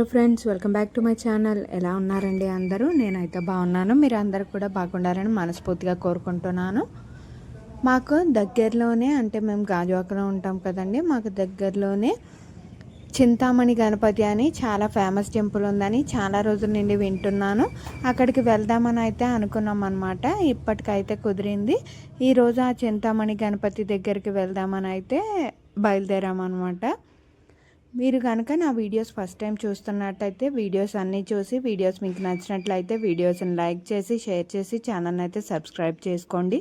Hello friends welcome back to my channel. ఎలా ఉన్నారండి అందరూ? నేనైతే బాగున్నాను. మీరు అందరూ కూడా బాగుండాలని మనస్ఫూర్తిగా కోరుకుంటున్నాను. మాకు దగ్గరలోనే అంటే మేము గాజువాకలో ఉంటాం కదండి మాకు దగ్గరలోనే చింతామణి గణపతి అని చాలా ఫేమస్ టెంపుల్ ఉందని చాలా రోజుల నుండి వింటున్నాను. అక్కడికి వెళ్దామని అయితే అనుకున్నాం అనమాట ఇప్పటికైతే కుదిరింది. ఈరోజు ఆ చింతామణి గణపతి దగ్గరికి వెళ్దామని అయితే బయలుదేరామన్నమాట. మీరు కనుక నా వీడియోస్ ఫస్ట్ టైం చూస్తున్నట్టయితే వీడియోస్ అన్నీ చూసి వీడియోస్ మీకు నచ్చినట్లయితే వీడియోస్ని లైక్ చేసి షేర్ చేసి ఛానల్ని అయితే సబ్స్క్రైబ్ చేసుకోండి.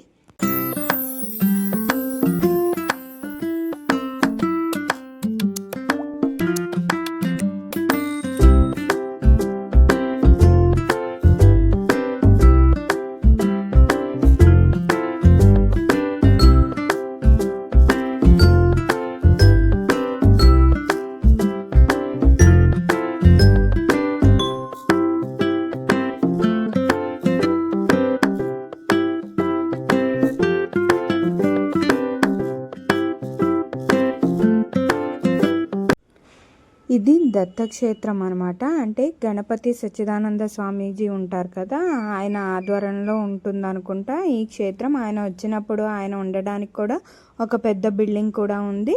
ఇది దత్తక్షేత్రం అనమాట అంటే గణపతి సచ్చిదానంద స్వామీజీ ఉంటారు కదా ఆయన ఆధ్వర్యంలో ఉంటుంది అనుకుంటా ఈ క్షేత్రం. ఆయన వచ్చినప్పుడు ఆయన ఉండడానికి కూడా ఒక పెద్ద బిల్డింగ్ కూడా ఉంది.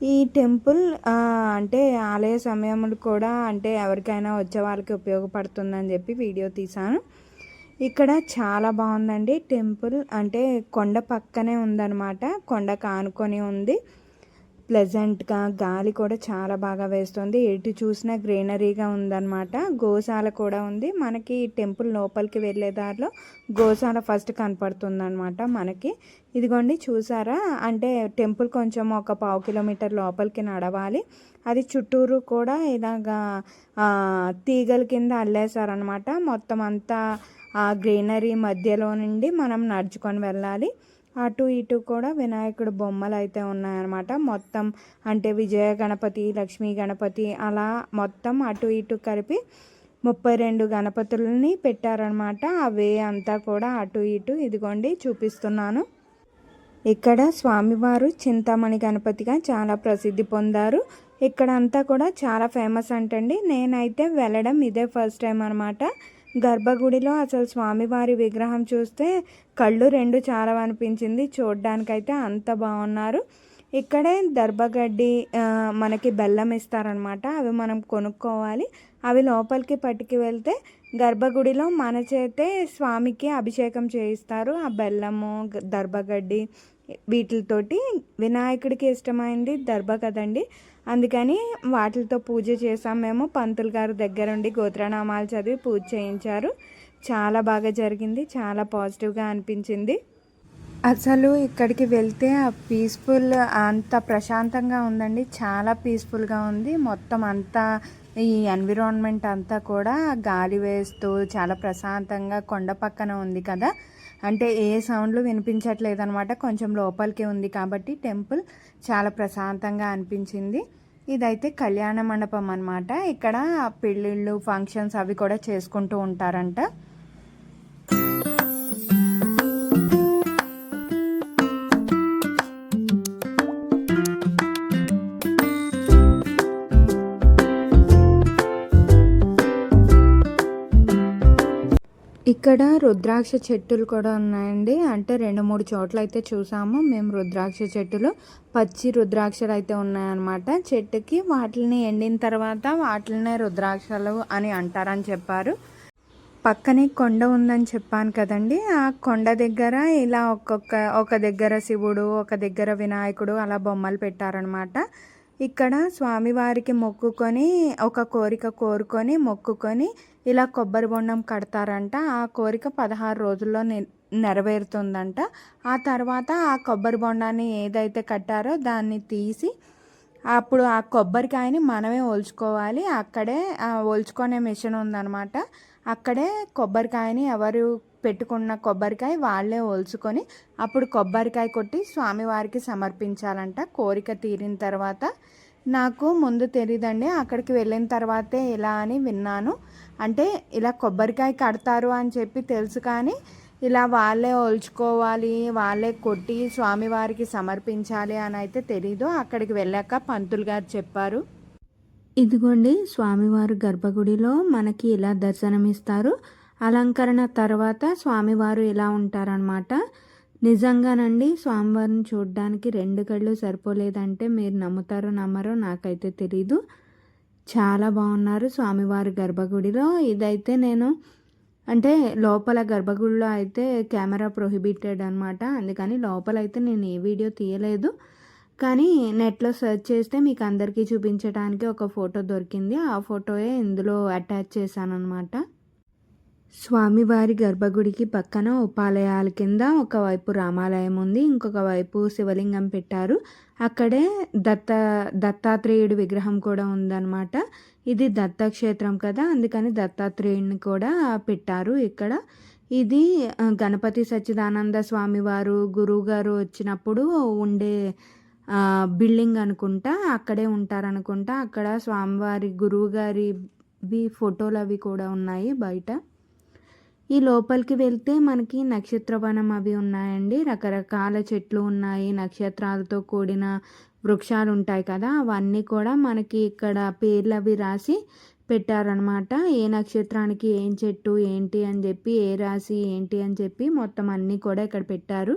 ఈ టెంపుల్ అంటే ఆలయ సమయములు కూడా అంటే ఎవరికైనా వచ్చే వాళ్ళకి ఉపయోగపడుతుందని చెప్పి వీడియో తీశాను. ఇక్కడ చాలా బాగుందండి టెంపుల్. అంటే కొండ పక్కనే ఉందన్నమాట. కొండ కానుకొని ఉంది. ప్లెజెంట్గా గాలి కూడా చాలా బాగా వేస్తుంది. ఎటు చూసినా గ్రీనరీగా ఉందన్నమాట. గోశాల కూడా ఉంది. మనకి టెంపుల్ లోపలికి వెళ్ళే దారిలో గోశాల ఫస్ట్ కనపడుతుంది అనమాట మనకి. ఇదిగోండి చూసారా? అంటే టెంపుల్ కొంచెం ఒక పావు కిలోమీటర్ లోపలికి నడవాలి. అది చుట్టూరు కూడా ఇలాగా తీగల కింద అల్లేసారనమాట మొత్తం అంతా ఆ గ్రీనరీ మధ్యలో నుండి మనం నడుచుకొని వెళ్ళాలి. అటు ఇటు కూడా వినాయకుడు బొమ్మలు అయితే ఉన్నాయన్నమాట. మొత్తం అంటే విజయ గణపతి లక్ష్మీ గణపతి అలా మొత్తం అటు ఇటు కలిపి ముప్పై రెండు గణపతులని పెట్టారనమాట అవే అంతా కూడా అటు ఇటు ఇదిగోండి చూపిస్తున్నాను. ఇక్కడ స్వామివారు చింతామణి గణపతిగా చాలా ప్రసిద్ధి పొందారు. ఇక్కడ అంతా కూడా చాలా ఫేమస్ అంటండి. నేనైతే వెళ్ళడం ఇదే ఫస్ట్ టైం అనమాట గర్భగుడిలో అసలు స్వామివారి విగ్రహం చూస్తే కళ్ళు రెండు చాలా అనిపించింది చూడ్డానికైతే అంత బాగున్నారు ఇక్కడే దర్భగడ్డి మనకి బెల్లం ఇస్తారనమాట అవి మనం కొనుక్కోవాలి. అవి లోపలికి పట్టుకు వెళ్తే గర్భగుడిలో మన చేతే స్వామికి అభిషేకం చేయిస్తారు. ఆ బెల్లము దర్భగడ్డి వీటితోటి వినాయకుడికి ఇష్టమైంది దర్భ కదండి. అందుకని వాటితో పూజ చేసాం మేము. పంతులు గారు దగ్గరుండి గోత్రనామాలు చదివి పూజ చేయించారు. చాలా బాగా జరిగింది. చాలా పాజిటివ్గా అనిపించింది. అసలు ఇక్కడికి వెళ్తే ఆ పీస్ఫుల్ అంత ప్రశాంతంగా ఉందండి. చాలా పీస్ఫుల్గా ఉంది. మొత్తం అంతా ఈ ఎన్విరాన్మెంట్ అంతా కూడా గాలి వేస్తూ చాలా ప్రశాంతంగా కొండ పక్కన ఉంది కదా. అంటే ఏ సౌండ్లు వినిపించట్లేదు అనమాట కొంచెం లోపలికి ఉంది కాబట్టి టెంపుల్ చాలా ప్రశాంతంగా అనిపించింది. ఇదైతే కళ్యాణ మండపం అనమాట ఇక్కడ పెళ్ళిళ్ళు ఫంక్షన్స్ అవి కూడా చేసుకుంటూ ఉంటారంట. ఇక్కడ రుద్రాక్ష చెట్టులు కూడా ఉన్నాయండి. అంటే రెండు మూడు చోట్ల అయితే చూసాము. మేము రుద్రాక్ష చెట్టులు పచ్చి రుద్రాక్షలు అయితే ఉన్నాయన్నమాట. చెట్టుకి వాటిని ఎండిన తర్వాత వాటినే రుద్రాక్షలు అని అంటారని చెప్పారు. పక్కనే కొండ ఉందని చెప్పాను కదండి. ఆ కొండ దగ్గర ఇలా ఒక్కొక్క ఒక దగ్గర శివుడు ఒక దగ్గర వినాయకుడు అలా బొమ్మలు పెట్టారనమాట ఇక్కడ స్వామివారికి మొక్కుకొని ఒక కోరిక కోరుకొని మొక్కుకొని ఇలా కొబ్బరి బొండం కడతారంట. ఆ కోరిక పదహారు రోజుల్లో నెరవేరుతుందంట. ఆ తర్వాత ఆ కొబ్బరి బొండాన్ని ఏదైతే కట్టారో దాన్ని తీసి అప్పుడు ఆ కొబ్బరికాయని మనమే ఒలుచుకోవాలి. అక్కడే ఒలుచుకునే మిషన్ ఉందన్నమాట. అక్కడే కొబ్బరికాయని ఎవరు పెట్టుకున్న కొబ్బరికాయ వాళ్ళే ఒలుచుకొని అప్పుడు కొబ్బరికాయ కొట్టి స్వామివారికి సమర్పించాలంట. కోరిక తీరిన తర్వాత నాకు ముందు తెలియదండి అక్కడికి వెళ్ళిన తర్వాతే ఇలా అని విన్నాను. అంటే ఇలా కొబ్బరికాయ కడతారు అని చెప్పి తెలుసు కానీ ఇలా వాళ్ళే ఒలుచుకోవాలి వాళ్ళే కొట్టి స్వామివారికి సమర్పించాలి అని అయితే తెలీదు. అక్కడికి వెళ్ళాక పంతులు గారు చెప్పారు. ఇదిగోండి స్వామివారు గర్భగుడిలో మనకి ఇలా దర్శనమిస్తారు. అలంకరణ తర్వాత స్వామివారు ఇలా ఉంటారనమాట నిజంగానండి స్వామివారిని చూడడానికి రెండు కళ్ళు సరిపోలేదంటే మీరు నమ్ముతారో నమ్మరో నాకైతే తెలీదు. చాలా బాగున్నారు స్వామివారి గర్భగుడిలో. ఇదైతే నేను అంటే లోపల గర్భగుడిలో అయితే కెమెరా ప్రొహిబిటెడ్ అనమాట అందుకని లోపల అయితే నేను ఏ వీడియో తీయలేదు. కానీ నెట్లో సెర్చ్ చేస్తే మీకు అందరికీ చూపించడానికి ఒక ఫోటో దొరికింది. ఆ ఫోటోయే ఇందులో అటాచ్ చేశాను అనమాట స్వామివారి గర్భగుడికి పక్కన ఉపాలయాల కింద ఒకవైపు రామాలయం ఉంది ఇంకొక వైపు శివలింగం పెట్టారు. అక్కడే దత్త దత్తాత్రేయుడి విగ్రహం కూడా ఉందన్నమాట. ఇది దత్తక్షేత్రం కదా అందుకని దత్తాత్రేయుడిని కూడా పెట్టారు ఇక్కడ. ఇది గణపతి సచ్చిదానంద స్వామివారు గురువుగారు గురువు గారు వచ్చినప్పుడు ఉండే బిల్డింగ్ అనుకుంటా అక్కడే ఉంటారనుకుంటా అక్కడ స్వామివారి గురువుగారి ఫోటోలు అవి కూడా ఉన్నాయి బయట. ఈ లోపలికి వెళ్తే మనకి నక్షత్రవనం అవి ఉన్నాయండి. రకరకాల చెట్లు ఉన్నాయి. నక్షత్రాలతో కూడిన వృక్షాలు ఉంటాయి కదా అవన్నీ కూడా మనకి ఇక్కడ పేర్లు అవి రాసి పెట్టారనమాట ఏ నక్షత్రానికి ఏం చెట్టు ఏంటి అని చెప్పి ఏ రాసి ఏంటి అని చెప్పి మొత్తం అన్నీ కూడా ఇక్కడ పెట్టారు.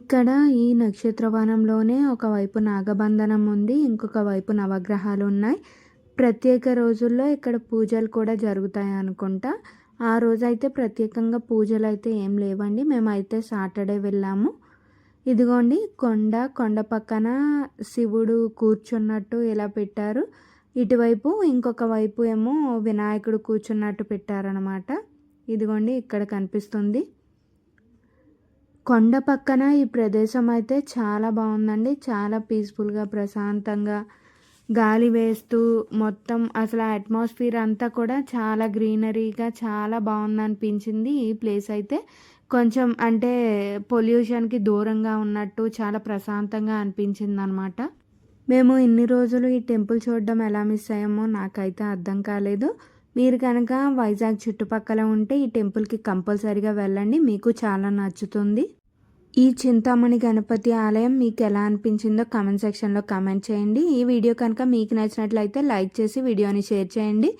ఇక్కడ ఈ నక్షత్రవనంలోనే ఒకవైపు నాగబంధనం ఉంది ఇంకొక వైపు నవగ్రహాలు ఉన్నాయి. ప్రత్యేక రోజుల్లో ఇక్కడ పూజలు కూడా జరుగుతాయి అనుకుంటా. ఆ రోజైతే ప్రత్యేకంగా పూజలు అయితే ఏం లేవండి. మేమైతే సాటర్డే వెళ్ళాము. ఇదిగోండి కొండ కొండ పక్కన శివుడు కూర్చున్నట్టు ఇలా పెట్టారు. ఇటువైపు ఇంకొక వైపు ఏమో వినాయకుడు కూర్చున్నట్టు పెట్టారనమాట ఇదిగోండి ఇక్కడ కనిపిస్తుంది. కొండ పక్కన ఈ ప్రదేశం అయితే చాలా బాగుందండి. చాలా పీస్ఫుల్గా ప్రశాంతంగా గాలి వేస్తూ మొత్తం అసలు అట్మాస్ఫియర్ అంతా కూడా చాలా గ్రీనరీగా చాలా బాగుంది అనిపించింది ఈ ప్లేస్ అయితే. కొంచెం అంటే పొల్యూషన్కి దూరంగా ఉన్నట్టు చాలా ప్రశాంతంగా అనిపించింది అనమాట మేము ఇన్ని రోజులు ఈ టెంపుల్ చూడడం ఎలా మిస్ అయ్యామో నాకైతే అర్థం కాలేదు. మీరు కనుక వైజాగ్ చుట్టుపక్కల ఉంటే ఈ టెంపుల్కి కంపల్సరీగా వెళ్ళండి. మీకు చాలా నచ్చుతుంది. ఈ చింతామణి గణపతి ఆలయం మీకు ఎలా అనిపించిందో కమెంట్ సెక్షన్లో కమెంట్ చేయండి. ఈ వీడియో కనుక మీకు నచ్చినట్లయితే లైక్ చేసి వీడియోని షేర్ చేయండి.